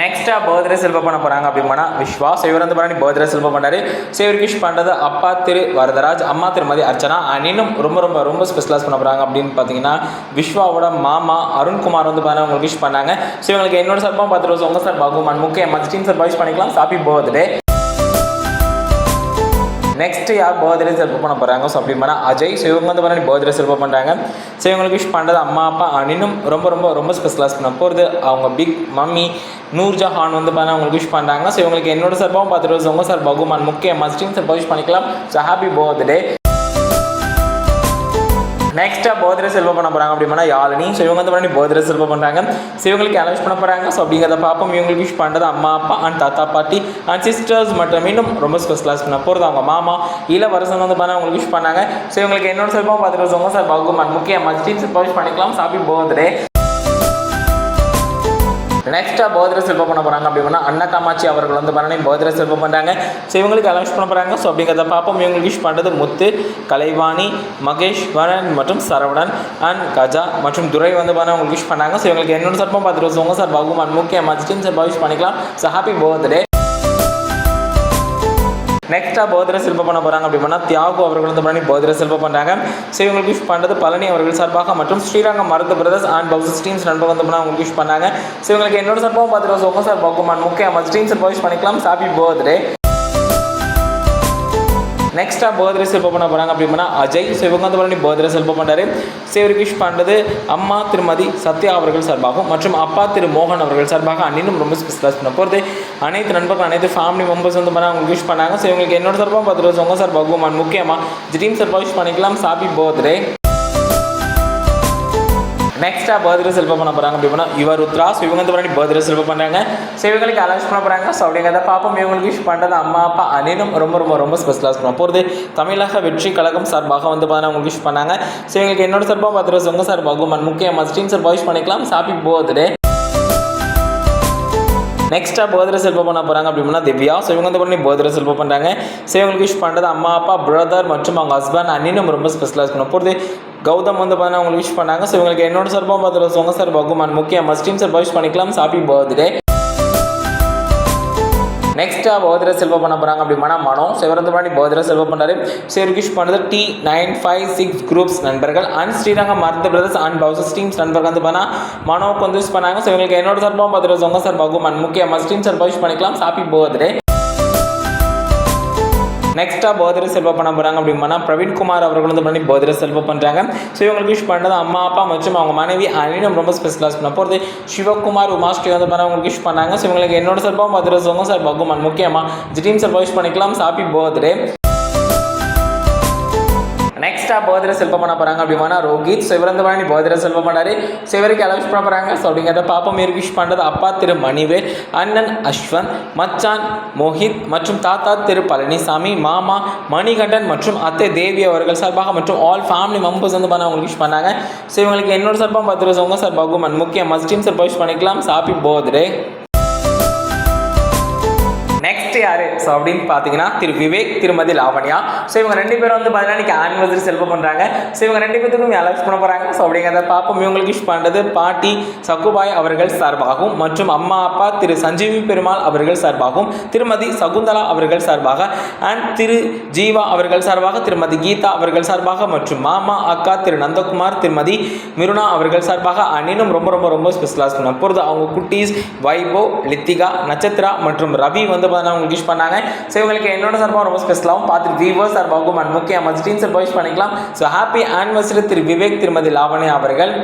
நெக்ஸ்ட்டாக பர்த்டே செல்வம் பண்ண போகிறாங்க அப்படின்னா விஸ்வாஸ். இவர் வந்து பண்ணி பர்த்டே செல்வம் பண்ணாரு. ஸோ இவருக்கு விஷ் பண்ணுறது அப்பா திரு வரதராஜ் அம்மா திருமதி அர்ச்சனா. அண்ட் இன்னும் ரொம்ப ரொம்ப ரொம்ப ஸ்பெஷலாக பண்ண போகிறாங்க அப்படின்னு பார்த்தீங்கன்னா விஸ்வாவோட மாமா அருண்குமார் வந்து பண்ண உங்களுக்கு விஷ் பண்ணாங்க. ஸோ இவங்களுக்கு என்னோட சார்பாக பார்த்துட்டு ரோஸ் உங்க சார் பாகுமான் முக்கிய மற்ற டீம் சார் விஷ் பண்ணிக்கலாம் ஹாப்பி பர்த்டே நெக்ஸ்ட் யார் பர்த்டே செல்வ பண்ண போகிறாங்க ஸோ அப்படி பண்ணால் அஜய். ஸோ இவங்க வந்து பண்ணி பர்த்டே செல்வ பண்ணுறாங்க ஸோ இவங்களுக்கு விஷ் பண்ணுறது அம்மா அப்பா அனினும் ரொம்ப ரொம்ப ரொம்ப ஸ்பெஷலாக பண்ண போகிறது அவங்க பிக் மம்மி நூர்ஜஹான் வந்து பண்ண அவங்களுக்கு விஷ் பண்ணுறாங்க ஸோ இவங்களுக்கு என்னோட சார்பாகவும் பார்த்துட்டு ரோஸ் சார் பகுமான் முக்கிய மஸ்டிங் சார் விஷ் பண்ணிக்கலாம். ஸோ ஹாப்பி பர்த்டே நெக்ஸ்ட்டாக போதிர செல்வ பண்ண போகிறாங்க அப்படின்னா யாழினி ஸோ இவங்க வந்து பண்ணி போதிர செல்வம் பண்ணுறாங்க ஸோ இவங்களுக்கு அலவுஸ் பண்ண போகிறாங்க ஸோ அப்படிங்கிறத பார்ப்போம். இவங்களுக்கு விஷ் பண்ணுறது அம்மா அப்பா அண்ட் தாத்தா பாட்டி அண்ட் சிஸ்டர்ஸ் மற்றும் இன்னும் ரொம்ப ஸ்பெஷலாக பண்ண போகிறது அவங்க மாமா. இளவரசன் வந்து பண்ண அவங்களுக்கு விஷ் பண்ணாங்க. ஸோ இவங்களுக்கு என்னோட செல்வம் பார்த்துட்டு உங்க சார் பகுமான் முக்கிய மஸ்டின் சார் விஷ் பண்ணிக்கலாம் சாப்பி போதே நெக்ஸ்ட்டாக பர்த்டே செல்வம் பண்ண போகிறாங்க அப்படின்னா அண்ணா காமாட்சி அவர்கள் வந்து பண்ணி பர்த்டே செல்வம் பண்ணுறாங்க ஸோ இவங்களுக்கு அனௌன்ஸ் பண்ண போகிறாங்க ஸோ அப்படிங்கிறத பார்ப்போம். இவங்களுக்கு விஷ் பண்ணுறது முத்து கலைவாணி மகேஷ்வரன் மற்றும் சரவணன் அண்ட் கஜா மற்றும் துரை வந்து பண்ண அவங்களுக்கு விஷ் பண்ணாங்க. ஸோ இவங்களுக்கு என்னோட சர்ப்பம் பார்த்துட்டு உங்க சார் பகுமான் முக்கிய மஸ்டின் சார் விஷ் பண்ணிக்கலாம். ஸோ ஹாப்பி பர்த்டே நெக்ஸ்ட்டாக பர்த்டே சிற்பம் பண்ண போகிறாங்க அப்படின்னா தியாகு அவர்கள் வந்து பண்ணி பர்த்டே சிற்பம் பண்ணுறாங்க ஸோ இவங்களுக்கு விஷ் பண்ணுறது பழனி அவர்கள் சார்பாக மற்றும் ஸ்ரீரங்கம் மருது பிரதர்ஸ் அண்ட் பவுசஸ் டீம்ஸ் நண்பர் வந்து பண்ண அவங்களுக்கு விஷ் பண்ணாங்க. ஸோ இவங்களுக்கு என்னோட சார்பாகவும் பார்த்துட்டு சோகம் சார் பகுமான் முக்கிய மற்ற டீம்ஸ் விஷ் பண்ணிக்கலாம். ஹாப்பி பர்த்டே நெக்ஸ்ட்டாக பர்த்டே செல்வ பண்ண போகிறாங்க அப்படின்னா அஜய். ஸோ இவங்க வந்து பண்ணி பர்த்டே செல்வ பண்ணுறாரு ஸோ இவருக்கு விஷ் பண்ணுறது அம்மா திருமதி சத்யா அவர்கள் சார்பாகவும் மற்றும் அப்பா திரு மோகன் அவர்கள் சார்பாக அண்ணனும் ரொம்ப ஸ்பெஷலாக பண்ண போகிறது அனைத்து நண்பர்கள் அனைத்து ஃபேமிலி மெம்பர்ஸ் வந்து பண்ண அவங்களுக்கு விஷ் பண்ணாங்க. ஸோ இவங்களுக்கு என்னோட சார்பாக பத்து ரோஸ் உங்க சார் பகுமான் முக்கியமாக ஜிடீம் சார்பாக விஷ் பண்ணிக்கலாம். சாப்பி பர்த்டே நெக்ஸ்ட்டாக பர்த்டே செல்வ பண்ண போகிறாங்க அப்படின்னா இவர் உத்ரா ஸோ இவங்க வந்து பண்ணி பர்த்டே செல்வ பண்ணுறாங்க ஸோ இவங்களுக்கு அலௌன்ஸ் பண்ண போகிறாங்க ஸோ அப்படிங்கிறத பாப்போம் இவங்களுக்கு விஷ் பண்ணுறது அம்மா அப்பா அனிலும் ரொம்ப ரொம்ப ரொம்ப ஸ்பெஷலாக பண்ண போகிறது தமிழக வெற்றி கழகம் சார்பாக வந்து பார்த்தீங்கன்னா உங்களுக்கு விஷ் பண்ணாங்க. ஸோ இவங்களுக்கு என்னோட சார்பாக பர்த்டே உங்க சார் பகுமான் முக்கிய மஸ்டின் சார் விஷ் பண்ணிக்கலாம். ஹாப்பி பர்த்டே நெக்ஸ்ட்டாக பர்த்டே செல்வ பண்ண போகிறாங்க அப்படின்னா திவ்யா. ஸோ இவங்க வந்து பண்ணி பர்த்டே செல்வ பண்ணுறாங்க ஸோ இவங்களுக்கு விஷ் பண்ணுறது அம்மா அப்பா பிரதர் மற்றும் அவங்க ஹஸ்பண்ட் அண்ணினும் ரொம்ப ஸ்பெஷலாக இருக்கணும் போகிறது கௌதம் வந்து பார்த்தீங்கன்னா அவங்களுக்கு விஷ் பண்ணாங்க. ஸோ இவங்களுக்கு என்னோட சார்பாக பார்த்துட்டு உங்க சார் பகுமான் முக்கிய மஸ்டீம் சார் விஷ் பண்ணிக்கலாம். ஹாப்பி பர்த்டே நெக்ஸ்ட்டாக பர்த்டே செல்வ பண்ண போகிறாங்க அப்படின்னா மனோ. ஸோ இவர் வந்து செல்வ பண்ணாரு ஸோ பண்ணது D nine five six groups நண்பர்கள். அண்ட் ஸ்ரீரங்கம் மருந்த பிரதர்ஸ் அண்ட் பவுசஸ் டீம்ஸ் நண்பர்கள் வந்து பண்ணால் மனோவுக்கு வந்து யூஸ் பண்ணாங்க. ஸோ இவங்களுக்கு என்னோட சார்பாக பார்த்துட்டு உங்க சார் பகுமான் முக்கியமாக ஸ்டீம் சார் விஷ் பண்ணிக்கலாம். ஹாப்பி பர்த்டே நெக்ஸ்ட்டாக போதிர செல்வ பண்ண போகிறாங்க அப்படின்னா பிரவீன்குமார் அவர்கள் வந்து பண்ணி பர்த்டே செல்வ பண்ணுறாங்க ஸோ இவங்களுக்கு விஷ் பண்ணுறது அம்மா அப்பா மற்றும் அவங்க மனைவி அனிலும் ரொம்ப ஸ்பெஷலாக பண்ண போகிறது சிவகுமார் உமாஸ்ரீ வந்து பண்ண அவங்களுக்கு விஷ் பண்ணாங்க. ஸோ இவங்களுக்கு என்னோட சார்பாகவும் பர்த்டே சொல்லுங்க சார் பகுமான். முக்கியமாக ஜிடீம் சார் விஷ் பண்ணிக்கலாம். சாப்பி பர்த்டே நெக்ஸ்ட்டாக பர்த்டே செல்வ பண்ண போகிறாங்க அப்படின்னா ரோஹித் ஸோ இவர் வந்து பண்ணி பர்த்டே செல்வ பண்ணாரு. ஸோ இவருக்கு அலௌன்ஸ் பண்ண போகிறாங்க ஸோ அப்படிங்கிறத பாப்பா மேற்கு விஷ் பண்ணுறது அப்பா திரு மணிவேல் அண்ணன் அஸ்வந்த் மச்சான் மோஹித் மற்றும் தாத்தா திரு பழனிசாமி மாமா மணிகண்டன் மற்றும் அத்தை தேவி அவர்கள் சார்பாக மற்றும் ஆல் ஃபேமிலி மெம்பர்ஸ் வந்து பண்ண அவங்களுக்கு விஷ் பண்ணாங்க. ஸோ இவங்களுக்கு என்னோட சார்பாக பத்து ரூபா சார் பகுமன் முக்கிய மஸ்டீம் சார் விஷ் பண்ணிக்கலாம். சாப்பி பர்த்டே யாரு? ஸோ அப்படின்னு பார்த்தீங்கன்னா திரு விவேக் திருமதி லாவண்யா. ஸோ இவங்க ரெண்டு பேரும் வந்து பார்த்தீங்கன்னா இன்னைக்கு ஆனிவர்சரி செல்வ பண்ணுறாங்க ஸோ இவங்க ரெண்டு பேத்துக்கும் அலௌன்ஸ் பண்ண போகிறாங்க ஸோ அப்படிங்கிறத பார்ப்போம். இவங்களுக்கு விஷ் பண்ணுறது பாட்டி சகுபாய் அவர்கள் சார்பாகவும் மற்றும் அம்மா அப்பா திரு சஞ்சீவி பெருமாள் அவர்கள் சார்பாகவும் திருமதி சகுந்தலா அவர்கள் சார்பாக அண்ட் திரு ஜீவா அவர்கள் சார்பாக திருமதி கீதா அவர்கள் சார்பாக மற்றும் மாமா அக்கா திரு நந்தகுமார் திருமதி மிருனா அவர்கள் சார்பாக அண்ணினும் ரொம்ப ரொம்ப ரொம்ப ஸ்பெஷலாக சொன்னோம் அப்பொழுது அவங்க குட்டீஸ் வைபோ லித்திகா நட்சத்திரா மற்றும் ரவி வந்து பார்த்தீங்கன்னா உங்களுக்கு விஷ் பண்ணாங்க. ஸோ இவங்களுக்கு என்னோட சார்பாக ரொம்ப ஸ்பெஷலாகவும் பார்த்துட்டு வியூவர்ஸ் சார்பாகவும் அண்ட் முக்கிய மஸ்டீன் சார் விஷ் பண்ணிக்கலாம். ஸோ ஹாப்பி ஆனிவர்சரி திரு விவேக் திருமதி லாவணி அவர்கள்.